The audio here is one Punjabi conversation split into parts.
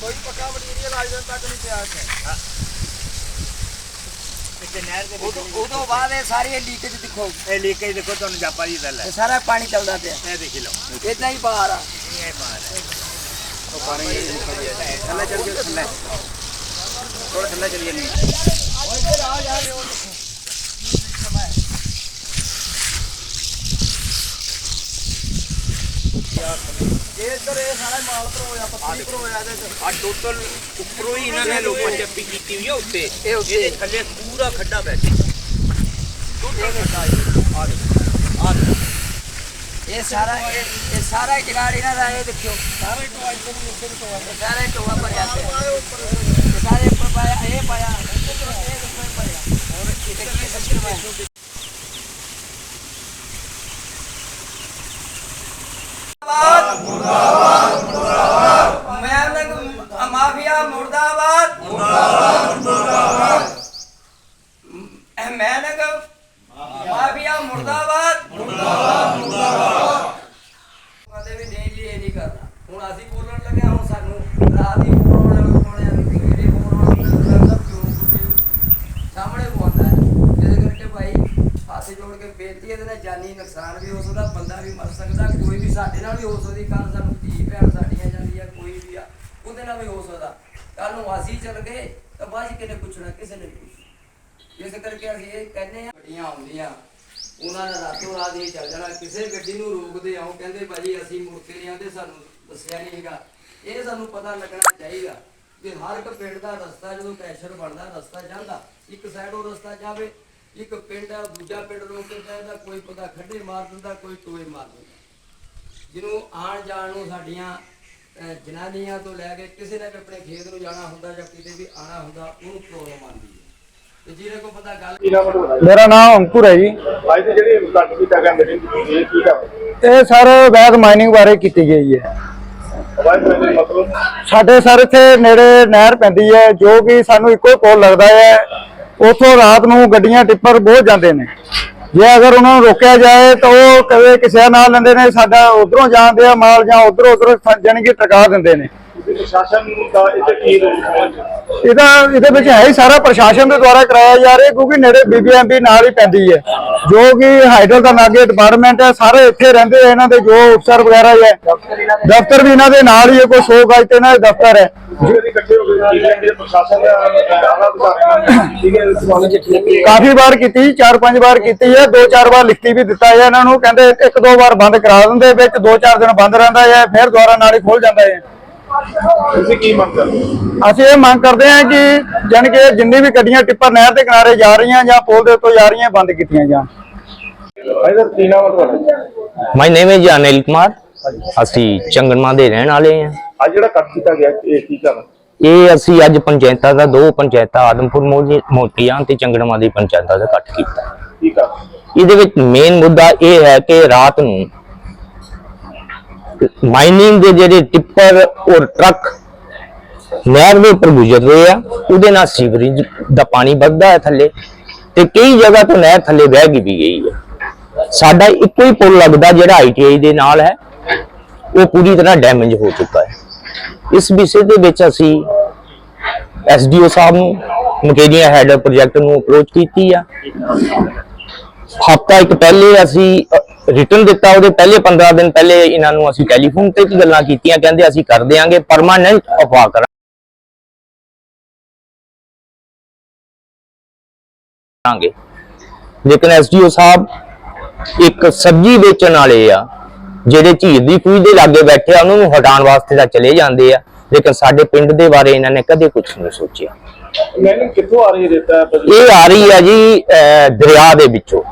ਕੋਈ ਪੱਕਾ ਮਟੀਰੀਅਲ ਅੱਜ ਦਿਨ ਤੱਕ ਨਹੀਂ ਪਿਆ ਇੱਥੇ ਇੱਥੇ ਨਹਿਰ ਦੇ ਉਦੋਂ ਉਦੋਂ ਬਾਅਦ ਇਹ ਸਾਰੀ ਲੀਕੇਜ ਦੇਖੋ ਇਹ ਲੀਕੇਜ ਦੇਖੋ ਤੁਹਾਨੂੰ ਜਾਪਾ ਦੀ ਦਲ ਹੈ ਇਹ ਸਾਰਾ ਪਾਣੀ ਚੱਲਦਾ ਪਿਆ। ਇਹ ਦੇਖ ਲਓ। ਇਦਾਂ ਹੀ ਬਾਹਰ ਆ। ਇਹ ਬਾਹਰ ਹੈ ਥੱਲੇ ਚੱਲ ਗਿਆ ਥੱਲੇ। ਥੋੜਾ ਥੱਲੇ ਚੱਲੀਏ। ਨਹੀਂ ਇਹ ਇੱਧਰ ਇਹ ਸਾਰਾ ਮਾਲ ਭਰੋਇਆ ਪੱਤੀ ਭਰੋਇਆ ਇਹਦੇ ਚ। ਆ ਟੋਟਲ ਉੱਪਰੋਂ ਹੀ ਇਹਨਾਂ ਨੇ ਲੋਕਾਂ ਚੱਪੀ ਕੀਤੀ ਹੋਈ ਉੱਤੇ। ਇਹ ਉੱਤੇ। ਇਹਦੇ ਥੱਲੇ ਪੂਰਾ ਖੱਡਾ ਬੈਠੇ ਇਹ ਸਾਰਾ ਇਹ ਸਾਰਾ ਜਗਾੜ ਇਹਨਾਂ ਦਾ ਇਹ ਦੇਖਿਓ। ਸਾਰੇ ਟੋਆ ਇੱਧਰ ਨੂੰ ਉੱਧਰ ਟੋਆ। ਸਾਰੇ ਟੋਆ ਭਰਿਆ ਪਿਆ। ਇਹ ਸਾਰੇ ਉੱਪਰ ਪਾਇਆ ਇਹ ਪਾਇਆ ਇਹ ਉੱਪਰ ਪਾਇਆ ਹੋਰ ਇਹ ਕੀ ਸਿਸਟਮ ਹੈ ਮੁਰਦਾਬਾਦ ਮੈਂ ਨਗ ਮਾਫੀਆ ਮੁਰਦਾਬਾਦ ਮੁਰਦਾਬਾਦ ਮੁਰਦਾਬਾਦ ਮੈਂ ਨਗ ਮਾਫੀਆ ਮੁਰਦਾਬਾਦ ਕਦੇ ਵੀ ਨਹੀਂ ਜੀ ਇਹ ਨਹੀਂ ਕਰਨਾ ਹੁਣ ਅਸੀਂ ਬੋਲਣ ਲੱਗਿਆ ਹੁਣ ਸਾਨੂੰ। ਰਾਤ ਹੀ ਫੋਨ ਆਉਣਾ ਕੋਣਿਆਂ ਨੂੰ ਸਵੇਰੇ ਫੋਨ ਆਉਣਾ ਸਭ ਕਿਉਂ ਸਾਹਮਣੇ ਬੋਲਦਾ ਹੈ। ਜਿਹਦੇ ਕਰਕੇ ਭਾਈ ਹੱਥ ਜੋੜ ਕੇ ਬੇਨਤੀ ਇਹਦੇ ਨਾਲ ਜਾਨੀ ਨੁਕਸਾਨ ਵੀ ਹੋ ਸਕਦਾ, ਬੰਦਾ ਵੀ ਮਰ ਸਕਦਾ, ਕੋਈ ਵੀ ਸਾਡੇ ਨਾਲ ਵੀ ਹੋ ਸਕਦੀ ਕੱਲ ਸਾਨੂੰ ਧੀ ਭੈਣ ਸਾਡੀਆਂ ਜਾਂਦੀ ਆ ਕੋਈ ਵੀ ਆ, ਉਹਦੇ ਨਾਲ ਵੀ ਹੋ ਸਕਦਾ। ਕੱਲ ਨੂੰ ਅਸੀਂ ਚੱਲ ਗਏ, ਤਾਂ ਬਾਅਦ 'ਚ ਪੁੱਛਣਾ, ਕਿਸੇ ਨੇ ਪੁੱਛਣਾ। ਇਸ ਕਰਕੇ ਅਸੀਂ ਇਹ ਕਹਿੰਦੇ ਆ ਗੱਡੀਆਂ ਆਉਂਦੀਆਂ, ਉਹਨਾਂ ਦਾ ਰਾਤੋਂ ਰਾਤ ਹੀ ਚੱਲ ਜਾਣਾ, ਕਿਸੇ ਗੱਡੀ ਨੂੰ ਰੋਕਦੇ ਆਉ ਕਹਿੰਦੇ ਭਾਜੀ ਅਸੀਂ ਮੁੜ ਕੇ ਨਹੀਂ ਆਉਂਦੇ, ਸਾਨੂੰ ਦੱਸਿਆ ਨਹੀਂ ਹੈਗਾ। ਇਹ ਸਾਨੂੰ ਪਤਾ ਲੱਗਣਾ ਚਾਹੀਦਾ ਕਿ ਹਰ ਇੱਕ ਪਿੰਡ ਦਾ ਰਸਤਾ ਜਦੋਂ ਕੈਸ਼ਰ ਬਣਦਾ ਰਸਤਾ ਜਾਂਦਾ ਇੱਕ ਸਾਈਡ ਉਹ ਰਸਤਾ ਜਾਵੇ ਇੱਕ ਪਿੰਡ ਆ ਦੂਜਾ ਪਿੰਡ ਰੋਕ ਕੇ ਜਾਂਦਾ ਕੋਈ ਪਤਾ ਖੱਡੇ ਮਾਰ ਦਿੰਦਾ ਕੋਈ ਟੋਏ ਮਾਰ ਦਿੰਦਾ। ਜਿਹਨੂੰ ਆਣ ਜਾਣ ਨੂੰ ਸਾਡੀਆਂ ਜਨਾਨੀਆਂ ਤੋਂ ਲੈ ਕੇ ਕਿਸੇ ਨੇ ਵੀ ਆਪਣੇ ਖੇਤ ਨੂੰ ਜਾਣਾ ਹੁੰਦਾ ਜਾਂ ਕਿਤੇ ਵੀ ਆਣਾ ਹੁੰਦਾ ਉਹਨੂੰ ਪ੍ਰੋਬਲਮ ਆਉਂਦੀ ਹੈ। ਤੇ ਜਿਹਨੇ ਕੋ ਪਤਾ ਗੱਲ ਮੇਰਾ ਨਾਮ ਅੰਕੁਰ ਹੈ ਜੀ। ਅੱਜ ਦੀ ਜਿਹੜੀ ਕੱਟ ਕੀਤਾ ਗਿਆ ਮੀਟਿੰਗ ਕੀਤੀ ਇਹ ਕੀ ਕਰ ਇਹ ਸਰ ਵੈਦ ਮਾਈਨਿੰਗ ਬਾਰੇ ਕੀਤੀ ਗਈ ਹੈ। ਸਾਡੇ ਸਰ ਇੱਥੇ ਨੇੜੇ ਨਹਿਰ ਪੈਂਦੀ ਹੈ, ਜੋ ਕਿ ਸਾਨੂੰ ਇੱਕੋ ਕੋਲ ਲੱਗਦਾ ਹੈ, ਉਥੋਂ ਰਾਤ ਨੂੰ ਗੱਡੀਆਂ ਟਿੱਪਰ ਬਹੁਤ ਜਾਂਦੇ ਨੇ। ਜੇ ਅਗਰ ਉਹਨਾਂ ਨੂੰ ਰੋਕਿਆ ਜਾਏ, ਤਾਂ ਉਹ ਕਦੇ ਕਿਸੇ ਨਾਲ ਲੈਂਦੇ ਨੇ, ਸਾਡਾ ਉਧਰੋਂ ਜਾਂਦੇ ਆ ਮਾਲ ਜਾਂ ਉਧਰੋਂ ਉਧਰ ਜਾਣੀ ਕਿ ਟਕਾ ਦਿੰਦੇ ਨੇ। ਪ੍ਰਸ਼ਾਸਨ ਦਾ ਇੱਥੇ ਕੀ ਰੋਲ ਇਹਦਾ ਇਹਦੇ ਵਿੱਚ ਹੈ ਹੀ ਸਾਰਾ ਪ੍ਰਸ਼ਾਸਨ ਦੇ ਦੁਆਰਾ ਕਰਾਇਆ ਜਾ ਰਿਹਾ, ਕਿਉਂਕਿ ਨੇੜੇ ਬੀਬੀਐਮਬੀ ਨਾਲ ਹੀ ਪੈਂਦੀ ਹੈ। ਜੋ ਕਿ ਹਾਈਡਲ ਦਾ ਨਾਗੇ ਡਿਪਾਰਟਮੈਂਟ ਹੈ, ਸਾਰੇ ਇੱਥੇ ਰਹਿੰਦੇ ਆ ਇਹਨਾਂ ਦੇ, ਜੋ ਅਫਸਰ ਵਗੈਰਾ ਹੈ ਦਫ਼ਤਰ ਵੀ ਇਹਨਾਂ ਦੇ ਨਾਲ ਹੀ ਹੈ, ਕੋਈ 100 ਗਜ ਤੇ ਇਹਨਾਂ ਦੇ ਦਫ਼ਤਰ ਹੈ। ਕਾਫੀ ਵਾਰ ਕੀਤੀ, ਚਾਰ ਪੰਜ ਵਾਰ ਕੀਤੀ ਹੈ, ਦੋ ਚਾਰ ਵਾਰ ਲਿਖਤੀ ਵੀ ਦਿੱਤਾ ਹੈ ਇਹਨਾਂ ਨੂੰ, ਕਹਿੰਦੇ ਇੱਕ ਦੋ ਵਾਰ ਬੰਦ ਕਰਾ ਦਿੰਦੇ, ਵਿੱਚ ਦੋ ਚਾਰ ਦਿਨ ਬੰਦ ਰਹਿੰਦਾ ਹੈ, ਫਿਰ ਦੁਬਾਰਾ ਨਾਲ ਹੀ ਖੋਲ ਜਾਂਦਾ ਹੈ। ਤੁਸੀਂ ਕੀ ਮੰਗ ਕਰਦੇ ਹੋ? ਅਸੀਂ ਇਹ ਮੰਗ ਕਰਦੇ ਹਾਂ ਕਿ ਜਾਣੀ ਕਿ ਜਿੰਨੀ ਵੀ ਗੱਡੀਆਂ ਟਿੱਪਰ ਨਹਿਰ ਦੇ ਕਿਨਾਰੇ ਜਾ ਰਹੀਆਂ ਜਾਂ ਪੁਲ ਦੇ ਉੱਤੋਂ ਜਾ ਰਹੀਆਂ ਬੰਦ ਕੀਤੀਆਂ ਜਾਣ। ਭਾਈ ਸਰ ਕੀ ਨਾਮ ਹੈ ਤੁਹਾਡਾ? ਮਾਈ ਨੇਮ ਹੈ ਜੀ ਅਨਿਲ ਕੁਮਾਰ ਅਸੀਂ ਚੰਗਨਮਾ ਦੇ ਰਹਿਣ ਵਾਲੇ ਹਾਂ। ਅੱਜ ਜਿਹੜਾ ਕੱਟ ਕੀਤਾ ਗਿਆ ਇਹ ਕੀ ਕਰ ਇਹ ਅਸੀਂ ਅੱਜ ਪੰਚਾਇਤਾਂ ਦਾ ਦੋ ਪੰਚਾਇਤਾਂ ਆਦਮਪੁਰ ਮੋਜੀ- ਮੋਤੀਆਂ ਤੇ ਚੰਗਨਮਾ ਦੀ ਪੰਚਾਇਤਾਂ ਦਾ ਇਕੱਠ ਕੀਤਾ। ਕੀ ਕਰ ਇਹਦੇ ਵਿੱਚ ਮੇਨ ਮੁੱਦਾ ਇਹ ਹੈ ਕਿ ਰਾਤ ਨੂੰ ਮਾਈਨਿੰਗ ਦੇ ਜਿਹੜੇ ਟਿੱਪਰ ਔਰ ਟਰੱਕ ਨਹਿਰ ਦੇ ਉੱਪਰ ਗੁਜ਼ਰ ਰਹੇ ਆ, ਉਹਦੇ ਨਾਲ ਸੀਵਰੇਜ ਦਾ ਪਾਣੀ ਵੱਧਦਾ ਹੈ ਥੱਲੇ ਤੇ ਕਈ ਜਗ੍ਹਾ ਤੋਂ ਨਹਿਰ ਥੱਲੇ ਵਹਿ ਗਈ ਵੀ ਗਈ ਹੈ। ਸਾਡਾ ਇੱਕੋ ਹੀ ਪੁਲ ਲੱਗਦਾ ਜਿਹੜਾ ਆਈਟੀਆਈ ਦੇ ਨਾਲ ਹੈ, ਉਹ ਪੂਰੀ ਤਰ੍ਹਾਂ ਡੈਮੇਜ ਹੋ ਚੁੱਕਾ ਹੈ। ਇਸ ਵਿਸ਼ੇ ਦੇ ਵਿੱਚ ਅਸੀਂ ਐਸਡੀਓ ਸਾਹਿਬ ਨੂੰ, ਮਕੇਰੀਆ ਹੈਡ ਪ੍ਰੋਜੈਕਟ ਨੂੰ ਅਪਰੋਚ ਕੀਤੀ ਆ। ਹਫਤਾ ਇੱਕ ਪਹਿਲੇ ਅਸੀਂ ਰਿਟਰਨ ਦਿੱਤਾ ਉਹਦੇ ਪਹਿਲੇ 15 ਦਿਨ ਪਹਿਲੇ ਇਹਨਾਂ ਨੂੰ ਅਸੀਂ ਟੈਲੀਫੋਨ ਤੇ ਵੀ ਗੱਲਾਂ ਕੀਤੀਆਂ ਕਹਿੰਦੇ ਅਸੀਂ ਕਰ ਦਿਆਂਗੇ ਪਰਮਾਨੈਂਟ ਅਫਵਾਹ ਕਰਾਂਗੇ। ਲੇਕਿਨ ਐਸਡੀਓ ਸਾਹਿਬ ਇੱਕ ਸਬਜ਼ੀ ਵੇਚਣ ਵਾਲੇ ਆ ਜਿਹੜੇ ਝੀਰ ਦੀ ਖੂਹ ਦੇ ਲਾਗੇ ਬੈਠੇ ਆ ਉਹਨਾਂ ਨੂੰ ਹਟਾਉਣ ਵਾਸਤੇ ਤਾਂ ਚਲੇ ਜਾਂਦੇ ਆ ਲੇਕਿਨ ਸਾਡੇ ਪਿੰਡ ਦੇ ਬਾਰੇ ਇਹਨਾਂ ਨੇ ਕਦੇ ਕੁਝ ਨਹੀਂ ਸੋਚਿਆ। ਮੈਨੂੰ ਕਿੱਥੋਂ ਆ ਰਹੀ ਰੇਤਾ? ਇਹ ਆ ਰਹੀ ਆ ਜੀ ਦਰਿਆ ਦੇ ਵਿੱਚੋਂ।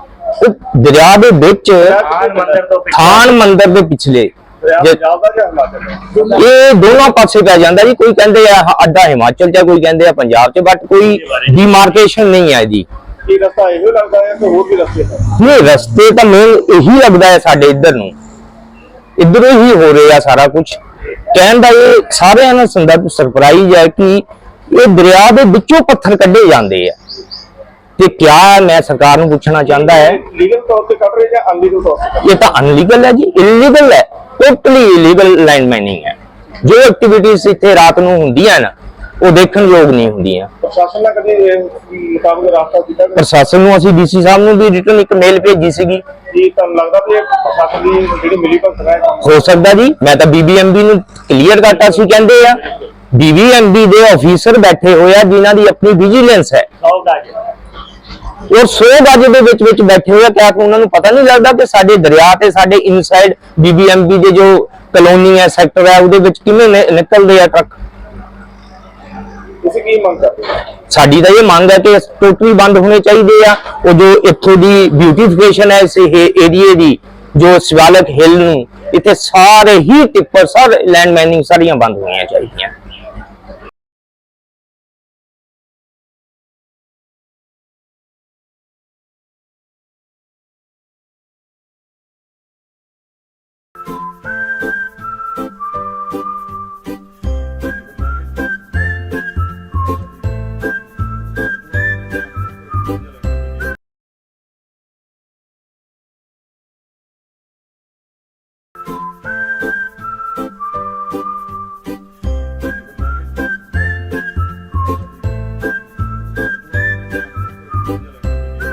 ਉਹ ਦਰਿਆ ਦੇ ਵਿੱਚ ਥਾਨ ਮੰਦਿਰ ਦੇ ਪਿਛਲੇ ਜੇ- ਜਾਂ ਇਹ ਦੋਨੋਂ ਪਾਸੇ ਪੈ ਜਾਂਦਾ ਜੀ ਕੋਈ ਕਹਿੰਦੇ ਆ ਅੱਧਾ ਹਿਮਾਚਲ ਚ ਆ, ਕੋਈ ਕਹਿੰਦੇ ਆ ਪੰਜਾਬ ਚ ਬਟ ਕੋਈ ਡਿਮਾਰਕੇਸ਼ਨ ਨਹੀਂ ਹੈ ਇਹਦੀ। ਕੀ ਰਸਤਾ ਇਹੋ ਲੱਗਦਾ ਹੈ ਕਿ ਹੋਰ ਵੀ ਰਸਤੇ ਹਨ? ਇਹ ਰਸਤੇ ਤਾਂ ਮੇਨ ਇਹੀ ਲੱਗਦਾ ਹੈ ਸਾਡੇ ਇੱਧਰ ਨੂੰ। ਇੱਧਰੋਂ ਹੀ ਹੋ ਰਿਹਾ ਸਾਰਾ ਕੁਝ ਕਹਿਣ ਦਾ ਇਹ ਸਾਰਿਆਂ ਨੂੰ ਸੰਦਰਭ ਸਰਪ੍ਰਾਈਜ਼ ਹੈ ਕਿ ਇਹ ਦਰਿਆ ਦੇ ਵਿੱਚੋਂ ਪੱਥਰ ਕੱਢੇ ਜਾਂਦੇ ਆ। ਤੇ ਕਿਆ ਮੈਂ ਸਰਕਾਰ ਨੂੰ ਪੁੱਛਣਾ ਚਾਹੁੰਦਾ ਹੈ? ਲੀਗਲ ਤੌਰ ਤੇ ਕੱਢ ਰਹੇ ਜਾਂ ਅਨਲੀਗਲ ਤੌਰ ਤੇ ਇਹ ਤਾਂ ਅਨਲੀਗਲ ਹੈ ਜੀ ਇਲੀਗਲ ਹੈ ਟੋਟਲੀ ਇਲੀਗਲ ਲੈਂਡ ਮਾਈਨਿੰਗ ਹੈ। ਜੋ ਐਕਟੀਵਿਟੀਜ਼ ਇੱਥੇ ਰਾਤ ਨੂੰ ਹੁੰਦੀਆਂ ਨਾ ਉਹ ਦੇਖਣ ਯੋਗ ਨਹੀਂ ਹੁੰਦੀਆਂ। ਪ੍ਰਸ਼ਾਸਨ ਨਾਲ ਕਦੇ ਮੁਤਾਬਕ ਰਾਸਤਾ ਕੀਤਾ ਪ੍ਰਸ਼ਾਸਨ ਨੂੰ ਅਸੀਂ ਡੀਸੀ ਸਾਹਿਬ ਨੂੰ ਵੀ ਰਿਟਨ ਇੱਕ ਮੇਲ ਭੇਜੀ ਸੀਗੀ। ਕੀ ਤੁਹਾਨੂੰ ਲੱਗਦਾ ਵੀ ਪ੍ਰਸ਼ਾਸਨ ਦੀ ਜਿਹੜੀ ਮਿਲੀ ਭਗਤ ਹੈ? ਹੋ ਸਕਦਾ ਜੀ ਮੈਂ ਤਾਂ ਬੀਬੀਐਮਬੀ ਨੂੰ ਕਲੀਅਰ ਕਰਤਾ ਸੀ ਕਹਿੰਦੇ ਆ। ਬੀਬੀਐਮਬੀ ਦੇ ਆਫੀਸਰ ਬੈਠੇ ਹੋਏ ਆ ਜਿਨ੍ਹਾਂ ਦੀ ਆਪਣੀ ਵਿਜੀਲੈਂਸ ਹੈ। ਔਰ 100 ਗਜ ਦੇ ਵਿੱਚ ਵਿੱਚ ਬੈਠੇ ਹੋਏ ਕਿਆ ਉਹਨਾਂ ਨੂੰ ਪਤਾ ਨਹੀਂ ਲੱਗਦਾ ਕਿ ਸਾਡੇ ਦਰਿਆ ਤੇ ਸਾਡੇ ਇਨਸਾਈਡ ਬੀਬੀਐਮਬੀ ਦੇ ਜੋ ਕਲੋਨੀ ਹੈ ਸੈਕਟਰ ਹੈ ਉਹਦੇ ਵਿੱਚ ਕਿਵੇਂ ਨਿਕਲਦੇ ਆ ਟਰੱਕ ਤੁਸੀਂ ਕੀ ਮੰਗ ਕਰਦੇ ਸਾਡੀ ਤਾਂ ਇਹ ਮੰਗ ਹੈ ਕਿ ਟੋਟਲੀ ਬੰਦ ਹੋਣੇ ਚਾਹੀਦੇ ਆ। ਉਹ ਜੋ ਇੱਥੋਂ ਦੀ ਬਿਊਟੀਫਿਕੇਸ਼ਨ ਹੈ ਇਸ ਏਰੀਏ ਦੀ ਜੋ ਸ਼ਿਵਾਲਕ ਹਿੱਲ ਨੂੰ ਇੱਥੇ ਸਾਰੇ ਹੀ ਟਿੱਪਰ ਸਾਰੇ ਲੈਂਡ ਮਾਈਨਿੰਗ ਸਾਰੀਆਂ ਬੰਦ ਹੋਣੀਆਂ ਚਾਹੀਦੀਆਂ।